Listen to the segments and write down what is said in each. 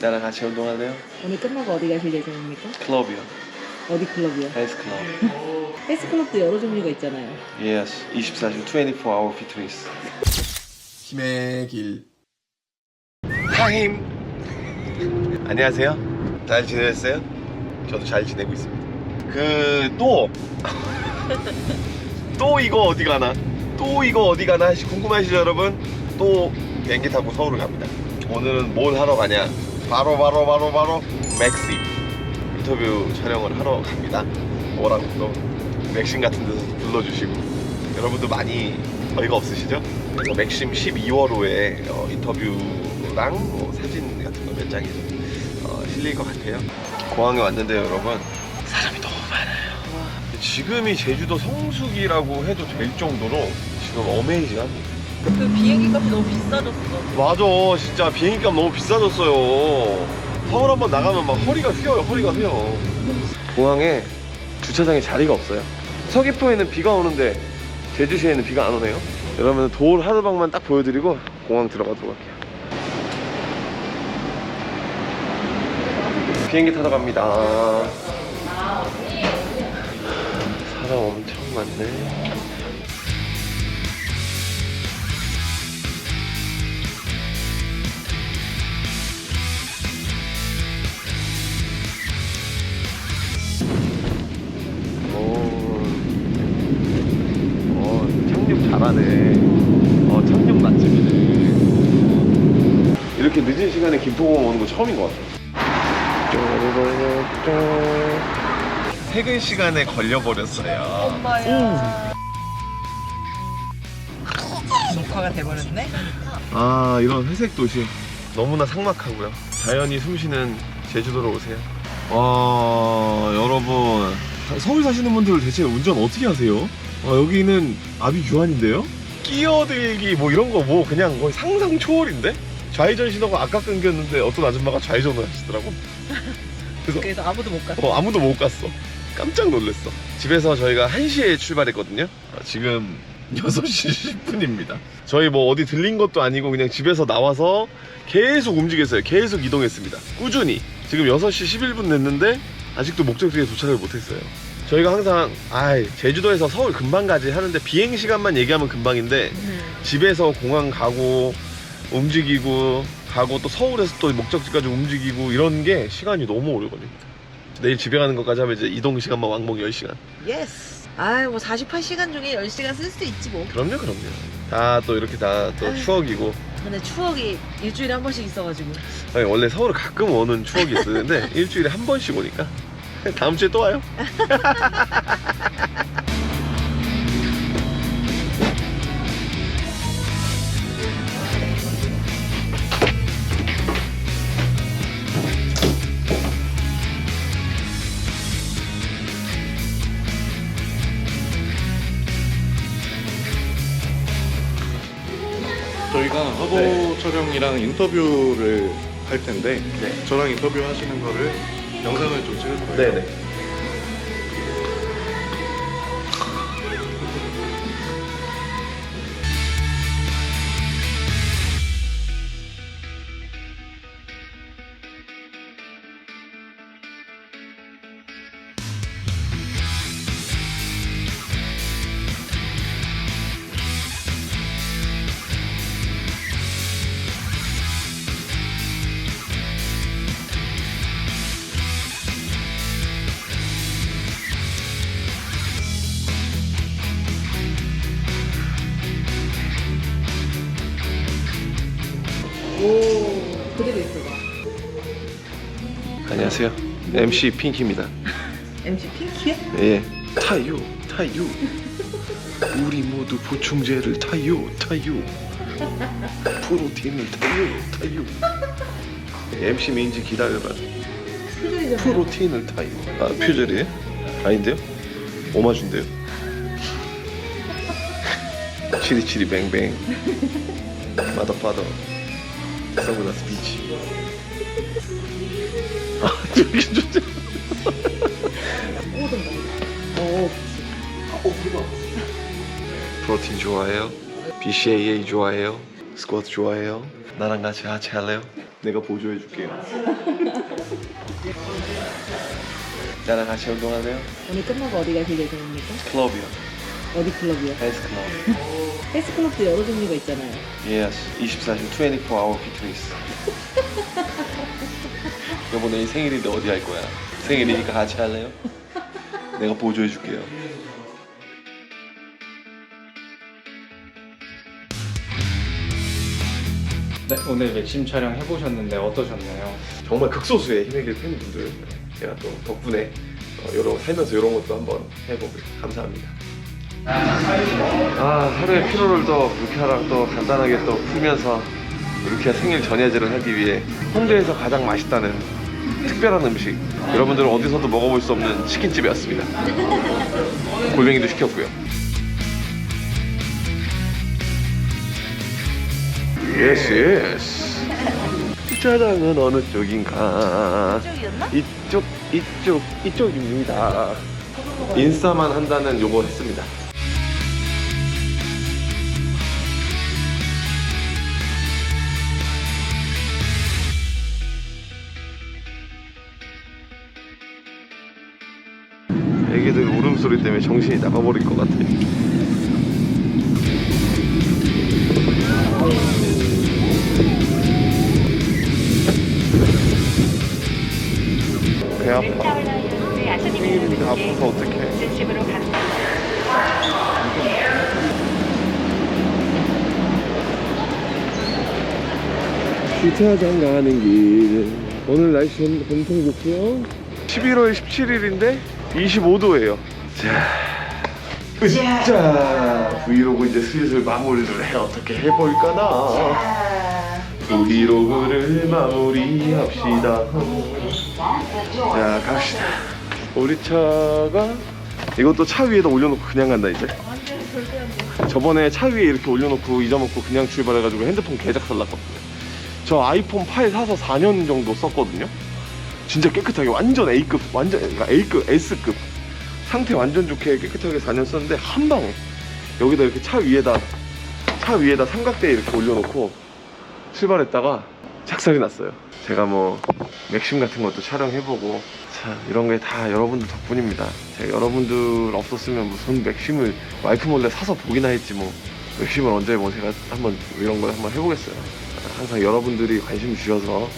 나랑 같이 운동할래요? 오늘 끝나고 어디 가실 예정입니까? 클럽이요. 어디 클럽이요? 헬스 클럽. 헬스 클럽도 여러 종류가 있잖아요. Yes. 24시 24hour fitness. 힘의 길. 하임. 안녕하세요. 잘 지내셨어요? 저도 잘 지내고 있습니다. 그 또. 또 이거 어디 가나? 또 이거 어디 가나? 혹시 궁금하시죠 여러분? 또 비행기 타고 서울을 갑니다. 오늘은 뭘 하러 가냐? 바로 바로 바로 바로 맥시 인터뷰 촬영을 하러 갑니다. 뭐라고 또 맥심 같은 데서 불러주시고 여러분들 많이 어이가 없으시죠? 그래서 맥심 12월호에 어, 인터뷰랑 뭐 사진 같은 거 몇 장이 좀 어, 실릴 것 같아요. 공항에 왔는데요, 여러분. 사람이 너무 많아요. 지금이 제주도 성수기라고 해도 될 정도로 지금 어메이징합니다. 그 비행기 값이 너무 비싸졌어. 맞아, 진짜 비행기 값 너무 비싸졌어요. 서울 한번 나가면 막 허리가 휘어요, 허리가 휘어. 공항에 주차장에 자리가 없어요. 서귀포에는 비가 오는데 제주시에는 비가 안 오네요. 여러분 도울 하드방만 딱 보여드리고 공항 들어가도록 할게요. 비행기 타러 갑니다. 사람 엄청 많네. 잘하네. 어, 착륙 맛집이네. 이렇게 늦은 시간에 김포공항 오는 거 처음인 것 같아. 퇴근 시간에 걸려버렸어요. 엄마야. 녹화가 돼버렸네? 아, 이런 회색 도시. 너무나 삭막하고요. 자연이 숨쉬는 제주도로 오세요. 와, 여러분. 서울 사시는 분들 대체 운전 어떻게 하세요? 어, 여기는 아비 규환인데요? 끼어들기 뭐 이런 거 뭐 그냥 거의 상상 초월인데? 좌회전 신호가 아까 끊겼는데 어떤 아줌마가 좌회전을 하시더라고. 그래서 그래서 아무도 못 갔어. 어, 아무도 못 갔어. 깜짝 놀랐어. 집에서 저희가 1시에 출발했거든요. 아, 지금 6시 10분입니다. 저희 뭐 어디 들린 것도 아니고 그냥 집에서 나와서 계속 움직였어요. 계속 이동했습니다. 꾸준히. 지금 6시 11분 됐는데 아직도 목적지에 도착을 못했어요. 저희가 항상 아 제주도에서 서울 금방 가지 하는데 비행 시간만 얘기하면 금방인데 집에서 공항 가고 움직이고 가고 또 서울에서 또 목적지까지 움직이고 이런 게 시간이 너무 오래 걸립니다. 내일 집에 가는 것까지 하면 이제 이동 시간만 왕복 10시간. 예스. 아이 뭐 48시간 중에 10시간 쓸 수도 있지 뭐. 그럼요, 그럼요. 다 또 이렇게 다 또 아유. 추억이고. 근데 추억이 일주일에 한 번씩 있어가지고. 아니, 원래 서울 가끔 오는 추억이 있었는데 일주일에 한 번씩 오니까 다음 주에 또 와요. 저희가 화보 네. 촬영이랑 인터뷰를 할 텐데 네. 저랑 인터뷰 하시는 거를 영상을 좀 찍을 거예요. 네네. MC 핑키입니다. MC 핑키야? 예. 타요, 타요. 우리 모두 보충제를 타요, 타요. 프로틴을 타요, 타요. MC 민지 기다려봐. 표절이잖아. 프로틴을 타요. 아, 표절이에요? 아닌데요? 오마주인데요? 치리치리 뱅뱅. 마더파더. 선글라스 비치. 아, 저기 좋지. 오던가. 어, 프로틴 좋아해요? BCAA 좋아해요? 스쿼트 좋아해요? 나랑 같이 하체 할래요? 내가 보조해 줄게요. 나랑 같이 운동하세요? 오늘 끝나고 어디 가실 예정입니까? 클럽이요. 어디 클럽이요? 헬스 클럽. 헬스클럽도 여러 종류가 있잖아요. Yes, 24시간 24hour 피트니스. 여보 내일 생일인데 어디 할 거야? 생일이니까 같이 할래요? 내가 보조해 줄게요. 네, 오늘 맥심 촬영 해보셨는데 어떠셨나요? 정말 극소수의 힘에길 팬분들 제가 또 덕분에 어, 여러 살면서 이런 것도 한번 해보고 감사합니다. 아 하루의 피로를 또 루키아랑 또 간단하게 또 풀면서 루키아 생일 전야제를 하기 위해 홍대에서 가장 맛있다는 특별한 음식 여러분들은 어디서도 먹어볼 수 없는 치킨집이었습니다. 골뱅이도 시켰고요. 예스 예스 짜장은 어느 쪽인가 이쪽이었나? 이쪽 이쪽 이쪽입니다 인싸만 한다는 요거 했습니다 소리 때문에 정신이 나가버릴 것 같아 배 아파. 생일인데 아파서 어떡해? 주차장 가는 길. 오늘 날씨 엄청 좋고요. 11월 17일인데 25도예요 자 으짜 브이로그 이제 슬슬 마무리를 해. 어떻게 해볼까나? 브이로그를 마무리합시다. 자 갑시다. 우리 차가 이것도 차 위에다 올려놓고 그냥 간다 이제? 저번에 차 위에 이렇게 올려놓고 잊어먹고 그냥 출발해가지고 핸드폰 개작살 났거든요. 저 아이폰 8 사서 4년 정도 썼거든요. 진짜 깨끗하게 완전 A급 완전 그러니까 A급 S급 상태 완전 좋게 깨끗하게 4년 썼는데 한 방에 여기다 이렇게 차 위에다 차 위에다 삼각대 이렇게 올려놓고 출발했다가 착살이 났어요. 제가 뭐 맥심 같은 것도 촬영해보고 참 이런 게 다 여러분들 덕분입니다. 제가 여러분들 없었으면 무슨 맥심을 와이프 몰래 사서 보기나 했지 뭐 맥심을 언제 뭐 제가 한번 이런 걸 한번 해보겠어요. 항상 여러분들이 관심 주셔서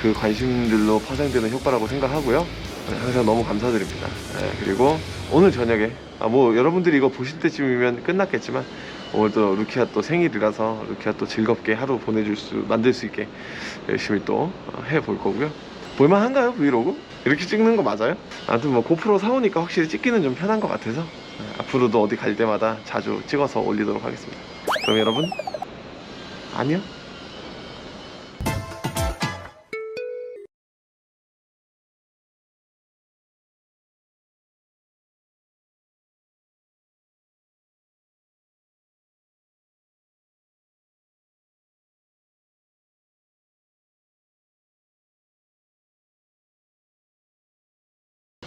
그 관심들로 파생되는 효과라고 생각하고요. 네, 항상 너무 감사드립니다. 네, 그리고 오늘 저녁에 아 뭐 여러분들이 이거 보실 때쯤이면 끝났겠지만 오늘 또 루키아 또 생일이라서 루키아 또 즐겁게 하루 보내줄 수 만들 수 있게 열심히 또 해볼 거고요. 볼만한가요 브이로그? 이렇게 찍는 거 맞아요? 아무튼 뭐 고프로 사오니까 확실히 찍기는 좀 편한 것 같아서 네, 앞으로도 어디 갈 때마다 자주 찍어서 올리도록 하겠습니다. 그럼 여러분 안녕.